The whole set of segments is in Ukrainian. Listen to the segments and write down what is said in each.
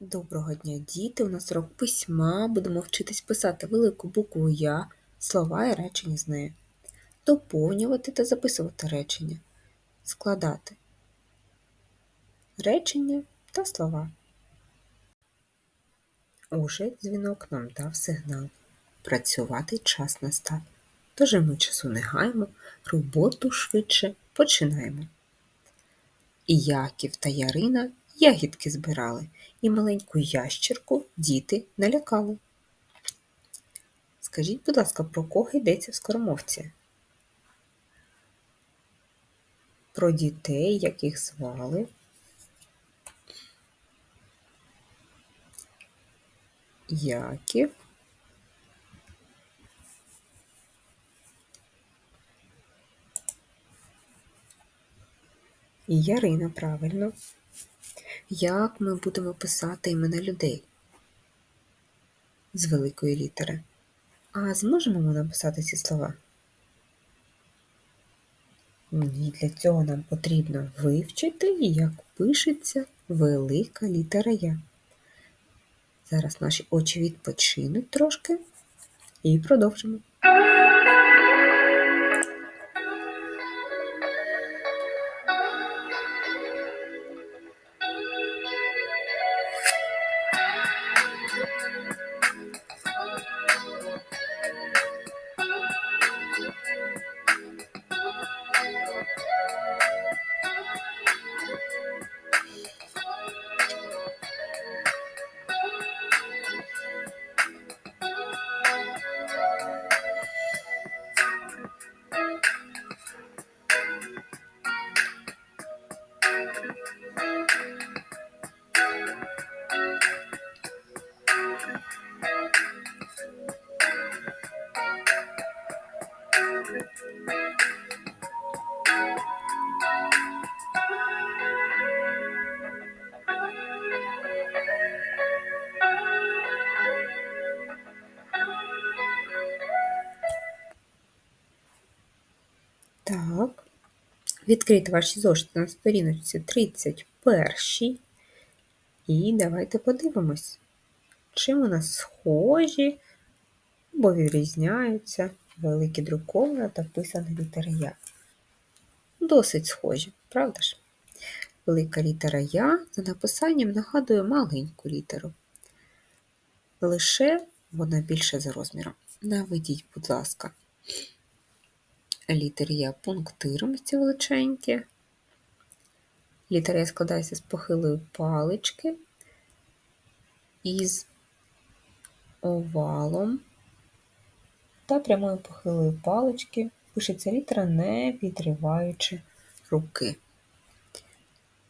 Доброго дня, діти! У нас урок письма. Будемо вчитись писати велику букву Я, слова і речення з нею. Доповнювати та записувати речення. Складати речення та слова. Уже дзвінок нам дав сигнал. Працювати час настав. Тож ми часу не гаємо, роботу швидше починаємо. І Яків та Ярина ягідки збирали, і маленьку ящірку діти налякали. Скажіть, будь ласка, про кого йдеться в скоромовці? Про дітей, яких звали. Яків. І Ярина, правильно. Як ми будемо писати імена людей з великої літери? А зможемо ми написати ці слова? Ні, для цього нам потрібно вивчити, як пишеться велика літера Я. Зараз наші очі відпочинуть трошки і продовжимо. Thank you. Відкрийте ваші зошити на сторіночці 31. І давайте подивимось, чим у нас схожі або відрізняються великі друкована та писана літера Я. Досить схожі, правда ж? Велика літера Я за написанням нагадує маленьку літеру. Лише вона більше за розміром. Наведіть, будь ласка, літери Я пунктиром ці величенькі. Літера Я складається з похилої палички із овалом та прямою похилою палички пишеться літера, не відриваючи руки.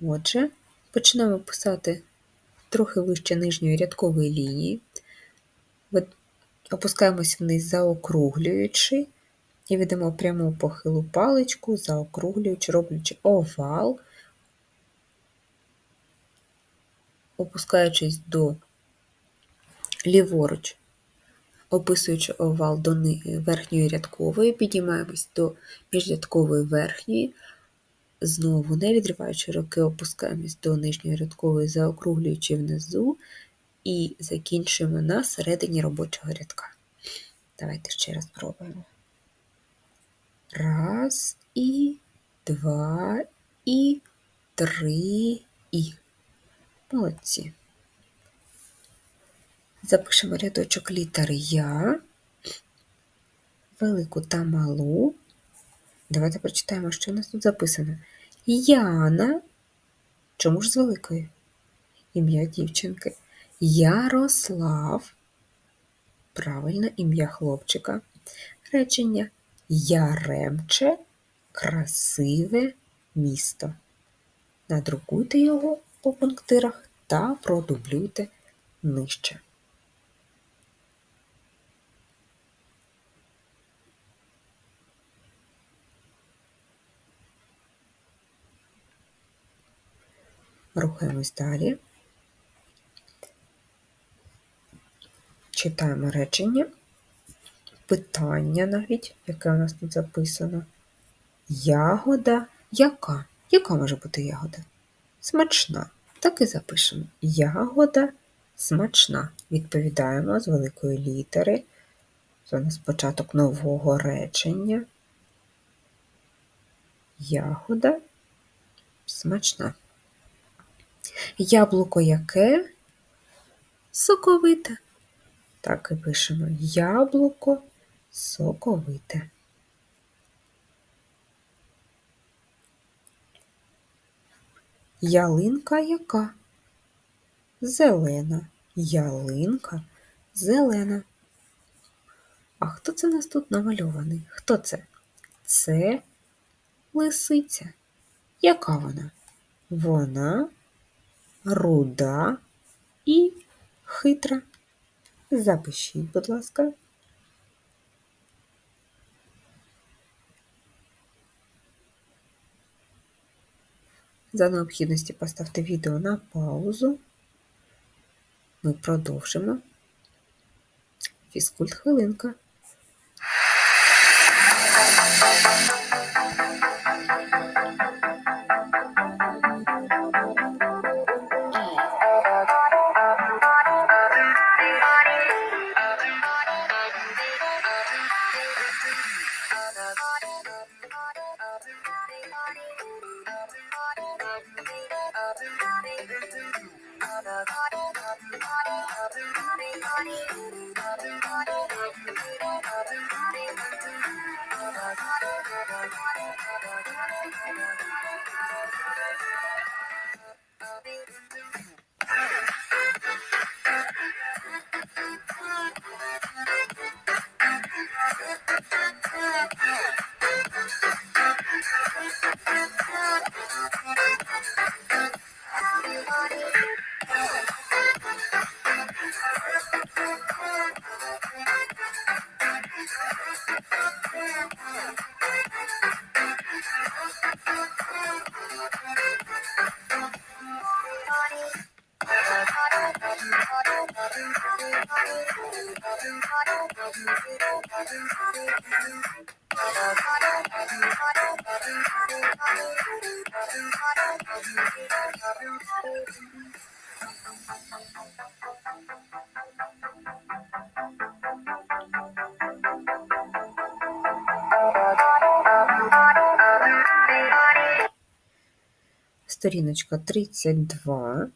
Отже, починаємо писати трохи вище нижньої рядкової лінії, опускаємось вниз, заокруглюючи, і ведемо пряму похилу паличку, заокруглюючи, роблячи овал, опускаючись до ліворуч описуючи овал до верхньої рядкової, піднімаємось до міжрядкової верхньої, знову не відриваючи руки, опускаємось до нижньої рядкової, заокруглюючи внизу, і закінчуємо на середині робочого рядка. Давайте ще раз спробуємо. Раз і два і три і. Молодці. Запишемо рядочок літер Я, велику та малу. Давайте прочитаємо, що у нас тут записано. Яна. Чому ж з великої? Ім'я дівчинки. Ярослав. Правильно, ім'я хлопчика. Речення Яремче красиве місто. Надрукуйте його по пунктирах та продублюйте нижче. Рухаємось далі. Читаємо речення, питання навіть, яке у нас тут записано. Ягода яка? Яка може бути ягода? Смачна. Так і запишемо. Ягода смачна. Відповідаємо з великої літери. Це у нас початок нового речення. Ягода смачна. Яблуко яке? Соковите. Так і пишемо. Яблуко соковите. Ялинка яка? Зелена. Ялинка зелена. А хто це нас тут намальований? Хто це? Це лисиця. Яка вона? Вона руда і хитра. Запишіть, будь ласка. За необхідності поставте відео на паузу. Ми продовжимо. Фізкульт хвилинка. Thank you. Сторіночка 32.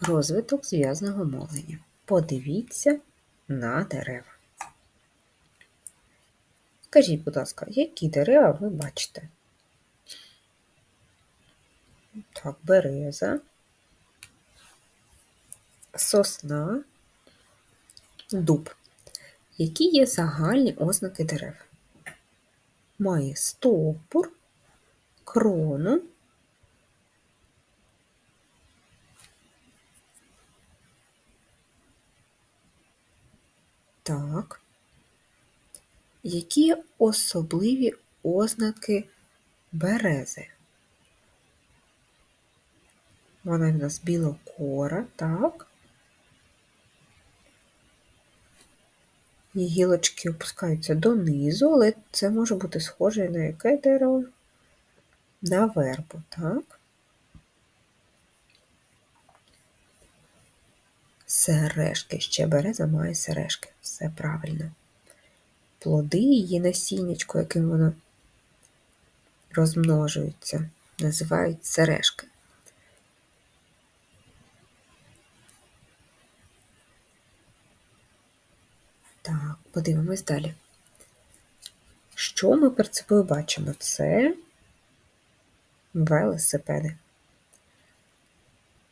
Розвиток зв'язного мовлення. Подивіться на дерева. Скажіть, будь ласка, які дерева ви бачите? Так, береза, сосна, дуб. Які є загальні ознаки дерев? Має стовбур, крону, так. Які особливі ознаки берези? Вона в нас білокора, так. Її гілочки опускаються донизу, але це може бути схоже на яке дерево? На вербу, так? Сережки. Ще береза має сережки. Все правильно. Плоди її насіннячко, яким воно розмножується, називають сережки. Так, подивимось далі. Що ми перед собою бачимо? Це велосипеди.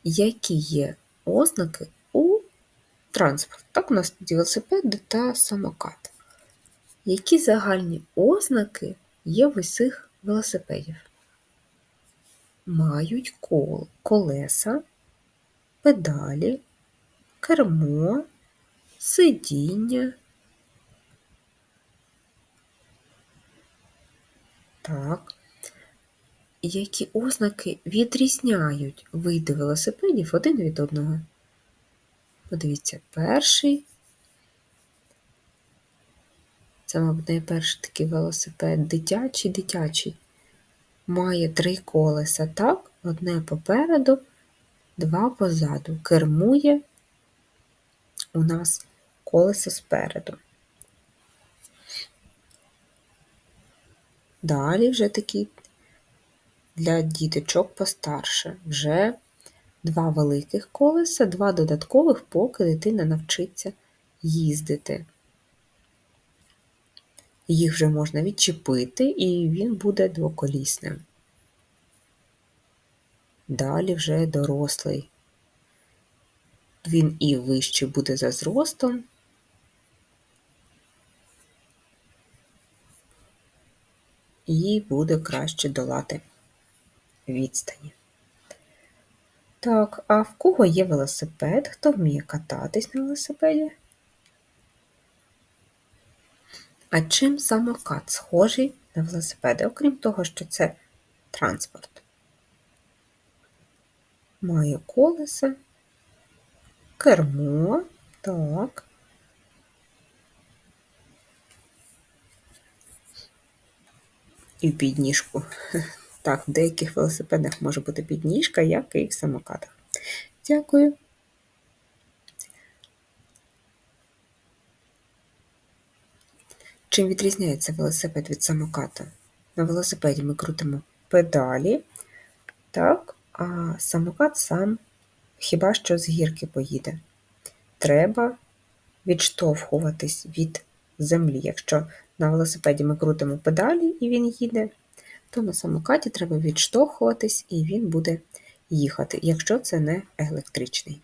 Які є ознаки у транспорту? Так, у нас тут велосипеди та самокат. Які загальні ознаки є в усіх велосипедів? Мають кол, колеса, педалі, кермо, сидіння. Так. Які ознаки відрізняють види велосипедів один від одного? Подивіться, перший. Це, мабуть, найперший такий велосипед дитячий, дитячий. має три колеса, так? Одне попереду, два позаду. Кермує у нас колесо спереду. Далі вже такі для діточок постарше. Вже два великих колеса, два додаткових, поки дитина навчиться їздити. Їх вже можна відчепити, і він буде двоколісним. Далі вже дорослий. Він і вищий буде за зростом. І буде краще долати відстані. Так, а в кого є велосипед? Хто вміє кататись на велосипеді? А чим самокат схожий на велосипеди, окрім того, що це транспорт? Має колеса, кермо, так. І підніжку. Так, в деяких велосипедах може бути підніжка, як і в самокатах. Дякую. Чим відрізняється велосипед від самоката? На велосипеді ми крутимо педалі, так, а самокат сам хіба що з гірки поїде. Треба відштовхуватись від землі. Якщо на велосипеді ми крутимо педалі і він їде, то на самокаті треба відштовхуватись і він буде їхати, якщо це не електричний.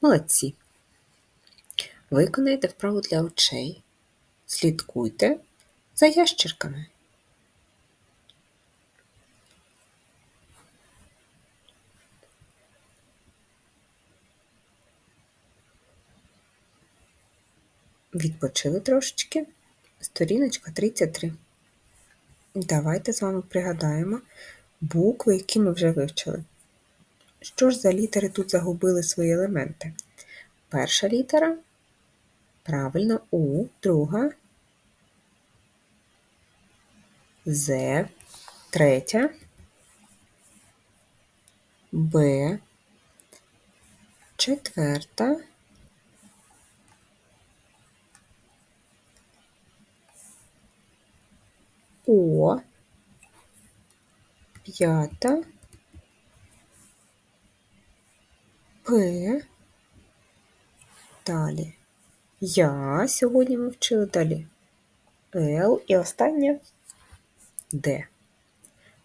Молодці. Виконайте вправу для очей. Слідкуйте за ящерками. Відпочили трошечки. Сторіночка 33. Давайте з вами пригадаємо букви, які ми вже вивчили. Що ж за літери тут загубили свої елементи? Перша літера. Правильно У, друга, З, третя, Б, четверта, О, п'ята, П, далі. Я сьогодні ми вчили далі. Л. І останнє. Д.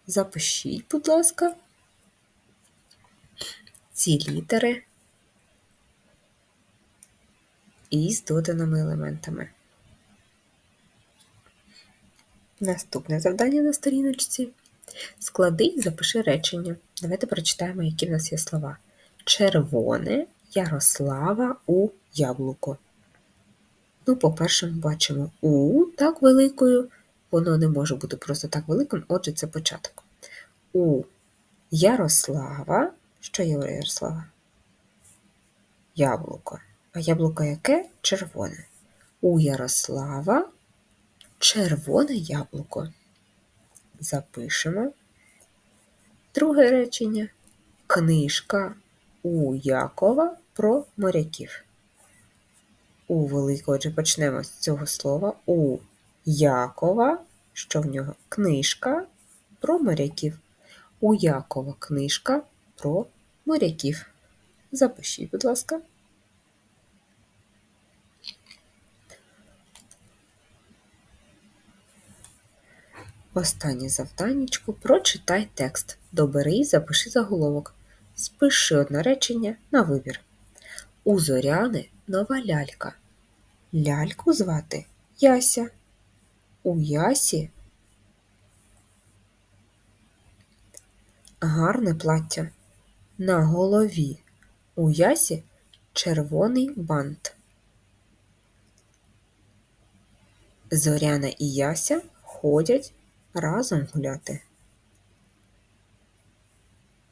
Запишіть, будь ласка, ці літери. Із доданими елементами. Наступне завдання на сторіночці. Склади і запиши речення. Давайте прочитаємо, які в нас є слова. Червоне Ярослава у яблуко. Ну, по-перше, ми бачимо У так великою, воно не може бути просто так великим, отже, це початок. У Ярослава. Що є у Ярослава? Яблуко. А яблуко яке? Червоне. У Ярослава червоне яблуко. Запишемо. Друге речення. Книжка у Якова про моряків. У великого, отже, почнемо з цього слова. У Якова, що в нього? Книжка про моряків. У Якова книжка про моряків. Запишіть, будь ласка. Останнє завданнячко прочитай текст. Добери і запиши заголовок. Спиши одне речення на вибір. У Зоряни нова лялька. Ляльку звати Яся. У Ясі гарне плаття. На голові у Ясі червоний бант. Зоряна і Яся ходять разом гуляти.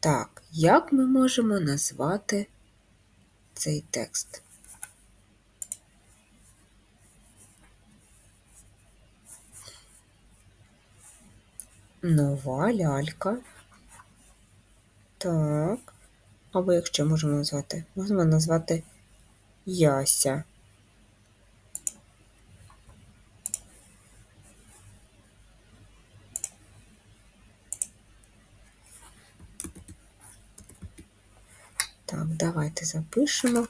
Так, як ми можемо назвати цей текст? Нова лялька. Так. Або якщо можемо назвати, можемо назвати Яся. Так, давайте запишемо.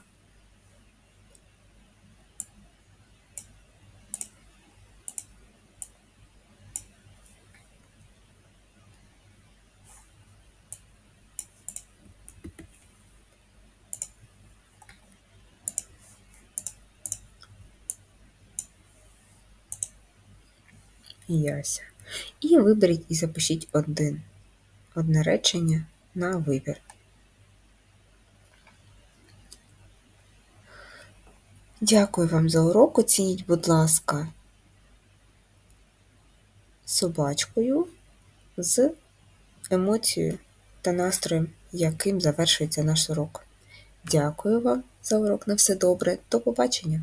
Яся. І виберіть і запишіть один, одне речення на вибір. Дякую вам за урок. Оцініть, будь ласка, собачкою з емоцією та настроєм, яким завершується наш урок. Дякую вам за урок. На все добре. До побачення!